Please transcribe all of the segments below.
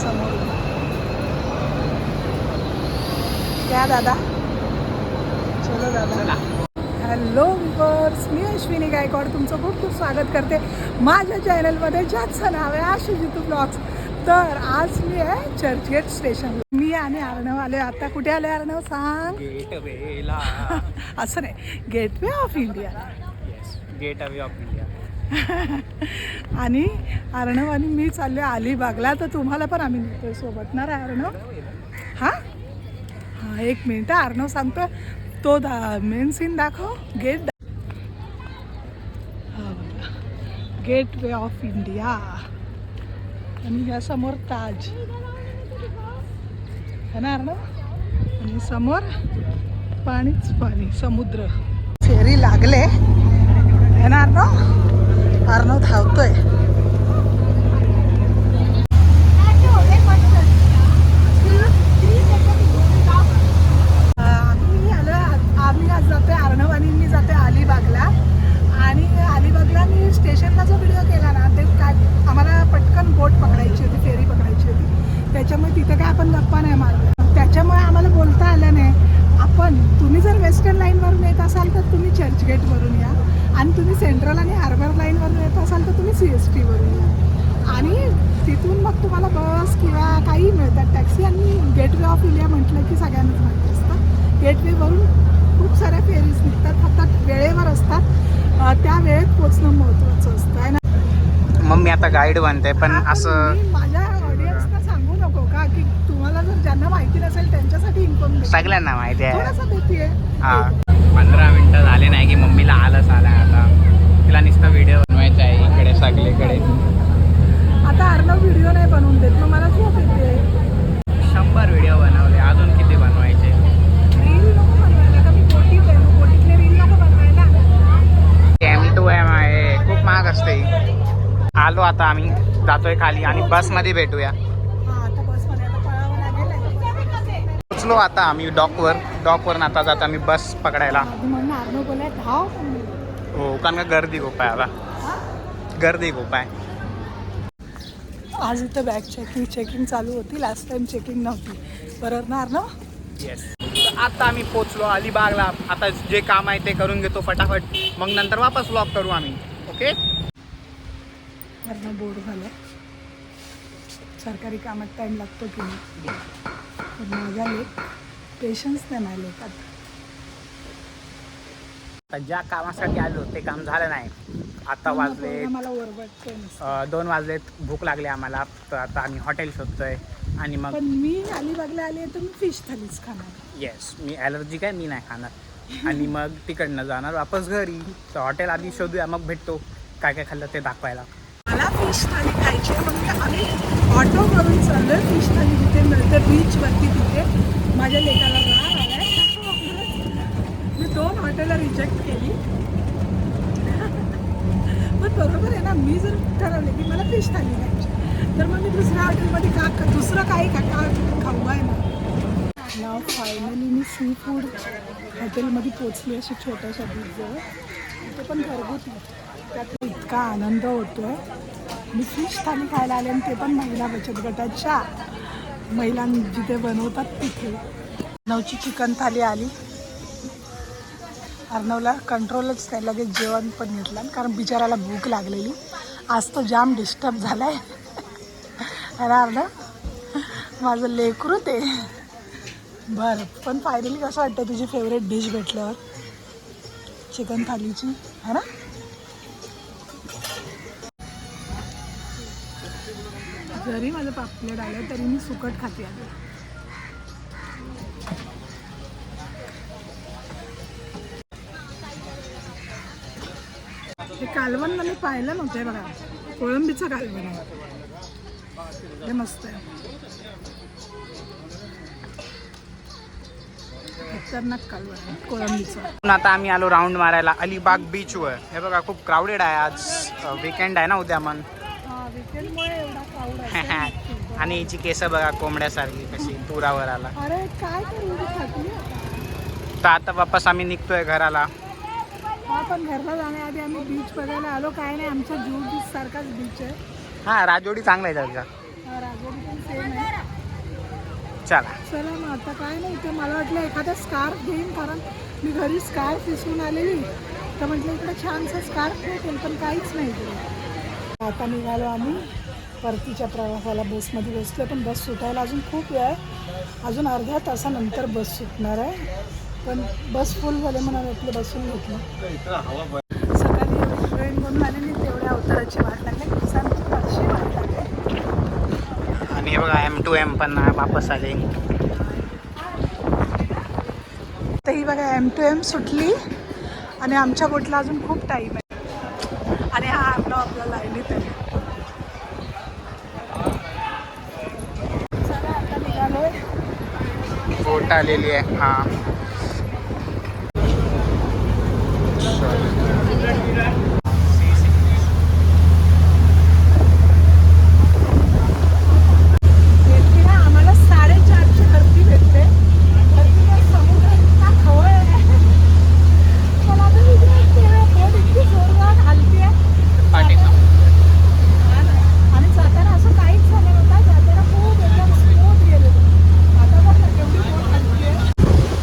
समोर. क्या दादा. चलो दादा. हॅलो विवर्स मी अश्विनी गायकवाड तुमचं खूप खूप स्वागत करते माझ्या चॅनलमध्ये ज्याचं नाव आहे आशुजी टू ब्लॉग्स. तर आज मी आहे चर्चगेट स्टेशन. मी आणि अर्णव आले. आता कुठे आले अर्णव? सांग. गेट वेला असं नाही. Gateway of India. Yes gateway of India. आणि अर्णव आणि मी चालले अलिबागला. तर तुम्हाला पण आम्ही नेतोय सोबत. ना रे अर्णव? हां? हां एक मिनिट. अर्णव सांगतो तो दा मेन सीन दाखव. गेट हा गेट वे ऑफ इंडिया आणि ह्या समोर ताज. है ना अर्णव? आणि समोर पाणीच पाणी समुद्र. फेरी लागले है ना अर्णव अर्णव धावतोय आम्ही आलो आम्ही आज जातोय अर्णव आणि मी जाते अलिबागला आणि अलिबागला मी स्टेशनला जो व्हिडिओ केला ना ते काय आम्हाला पटकन बोट पकडायची होती फेरी पकडायची होती त्याच्यामुळे तिथे काय आपण गप्पा नाही मारल्या त्याच्यामुळे आम्हाला बोलता आलं नाही. आपण तुम्ही जर वेस्टर्न लाईनवरून येत असाल तर तुम्ही चर्चगेटवरून या. आणि तुम्ही सेंट्रल आणि हार्बर लाईनवरून येत असाल तर तुम्ही सी एस टीवरून या. आणि तिथून मग तुम्हाला बस किंवा काही मिळतात. टॅक्सी आणि गेटवे ऑफ इंडिया म्हटलं की सगळ्यांनाच माहिती असतं. गेटवेवरून खूप साऱ्या फेरीज निघतात. फक्त वेळेवर असतात. त्या वेळेत पोचणं महत्त्वाचं असतं. आहे ना? मग मी आता गाईड बनते पण असं माझ्या ऑडियन्सना सांगू नको का की तुम्हाला जर त्यांच्यासाठी इन्फॉर्मेशन सगळ्यांना माहिती आहे. देते हा. पंधरा मिनटं झाले नाही की मम्मीला आलंच आलाय आता. तिला नुसता व्हिडिओ बनवायचा आहे इकडे सगळीकडे. आता अर्णव व्हिडिओ नाही बनवून देत मग मला झोप येते शंभर व्हिडिओ बनवले अजून किती बनवायचे? रील नको बनवायला का मी बोटीत आहे मग बोटीतले रील नको बनवायला. एम टू एम आहे खूप महाग असते आलो आता आम्ही जातोय खाली आणि बसमध्ये भेटूया हा आता बसमध्ये आता पळावं लागेल पोचलो आता आम्ही डॉकवर. डॉकवरून आता जातो आम्ही बस पकडायला. हो कारण का गर्दी खूप आहे आता. हा? गर्दी खूप आहे. आज इथं बॅग चेकिंग चेकिंग चालू होती. लास्ट टाइम चेकिंग नव्हती. बरोबर ना? येस आता आम्ही पोचलो अलिबागला. आता जे काम आहे ते करून घेतो फटाफट. मग नंतर वापस लॉक करू आम्ही. ओके अर्णव बोर झालं सरकारी कामात टाईम लागतो की नाही? पण माझा लेख पेशन्स नाही माझ्या लेखात. ज्या कामासाठी आलो ते काम झालं नाही. आता वाजले मला दोन वाजलेत भूक लागली आम्हाला. तर आता आम्ही हॉटेल शोधतोय आणि मग पण मी अलिबागला आली तर मी फिश थालीच खाणार. येस मी ॲलर्जी काय? मी नाही खाणार. आणि मग तिकडनं जाणार वापस घरी. तर हॉटेल आधी शोधूया मग भेटतो. काय काय खाल्लं ते दाखवायला. फिश थाली खायची आहे. मग आम्ही ऑटो करून आहे फिश थाली तिथे मिळते बीचवरती तिथे. माझ्या लेकाला राग आलाय. मी दोन हॉटेलला रिजेक्ट केली. पण बरोबर आहे ना मी जर ठरवले की मला फिश थाली खायची तर मग मी दुसऱ्या हॉटेलमध्ये का का- दुसरं काही का का खाऊ आहे ना. नाव फायनली मी सी फूड हॉटेलमध्ये पोचली अशी छोट्याशा बीचजवळ तिथे पण घरगुती. त्यात इतका आनंद होतो आहे फिश स्थानी खायला आले आणि ते पण महिला बचत गटाच्या महिला जिथे बनवतात तिथे. नवची चिकन थाली आली. अर्णवला कंट्रोलच नाही लगेच जेवण पण घेतलं कारण बिचाराला भूक लागलेली. आज तो जाम डिस्टर्ब झाला आहे अरे अर्णव माझं लेकरू ते. बरं पण फायनली कसं वाटतं तुझी फेवरेट डिश भेटल्यावर? चिकन थालीची है ना? जरी माझं पापलेट आलं तरी मी सुकट खाते आधी. हे कालवण मला पाहिलं नव्हतं बघा. कोळंबीचं कालवण आहे. हे मस्त आहे. खतरनाक कालवण आहे कोळंबीचं. पण आता आम्ही आलो राऊंड मारायला अलिबाग बीचवर हे बघा खूप क्राऊडेड आहे आज. विकेंड आहे ना उद्या मन आणि हिची केस बघा कोंबड्यासारखी कशी पुरावर आला अरे काय. तर आता. वापस आम्ही निघतोय घराला. पण घरला जाण्याआधी आम्ही बीच बघायला आलो. काय नाही आमचा जूह बीच सारखाच बीच आहे. हा राजोडी चांगला आहे त्याचा. राजवाडी पण सेम आहे. चला. चला मग आता काय नाही ते मला वाटलं एखादा स्कार्फ घेईन कारण मी घरी स्कार्फ विसरून आलेली. तर म्हटलं इकडे छानसं स्कार्फ भेटेल पण काहीच नाही. आता निघालो आम्ही. परतीच्या प्रवासाला बसमध्ये बसलो पण बस सुटायला अजून खूप वेळ आहे. अजून अर्ध्या तासानंतर बस सुटणार आहे. पण बस फुल झाले म्हणून आपलं बसून घेतलं. सकाळी ट्रेन बनून आली नाही तेवढ्या अवताराची वाट लागली. फारशी वाट लागली. आणि हे बघा एम टू एम पण वापस आले. तर ही बघा एम टू एम सुटली. आणि आमच्या बोटला अजून खूप टाईम आहे. आणि हा आपला आपला लाईनीत आहे बोट आलेली आहे हा. भेटते ना आम्हाला साडेचारची भरती भेटते भरतीला समुद्र इतका खवळ आहे मला आता भीती वाटते बोट इतकी जोरदार हलते पाठी आणि जाताना असं काहीच झालं नव्हतं जाताना खूप एकदम स्मूथ गेलेलो आता बघ ना केवढी बोट हलते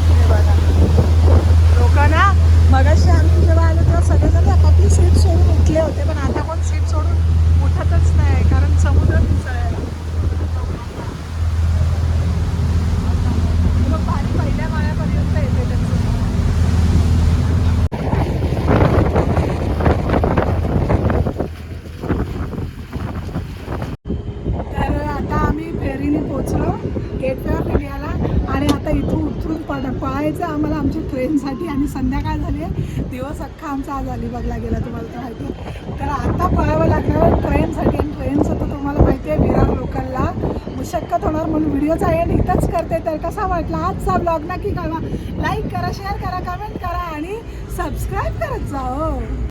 हे बघा लोकांना मगाशी आम्ही जेव्हा आलो तेव्हा सगळेजण आपापली सीट सोडून उठले होते पण आता कोण सीट सोडून उठतच नाही कारण समुद्र मिसळायला मग पाणी पहिल्या माळ्यापर्यंत येते त्याचं तर आता आम्ही फेरीने पोचलो गेटवे ऑफ इंडियाला आणि आता इथून उतरून पड पळायचं आम्हाला आमच्या ट्रेनसाठी. आणि संध्याकाळ झाली आहे. दिवस अख्खा आमचा आज अलिबागला गेला तुम्हाला तर माहिती आहे. तर आता पळावं लागलं ट्रेनसाठी. आणि ट्रेनचं तर तुम्हाला माहिती आहे विरार लोकलला. मुशक्कत होणार म्हणून व्हिडिओचा एंड इथंच करते. तर कसा वाटला आजचा ब्लॉग नक्की कळवा. लाईक करा शेअर करा कमेंट करा. आणि सबस्क्राईब करत जा हो.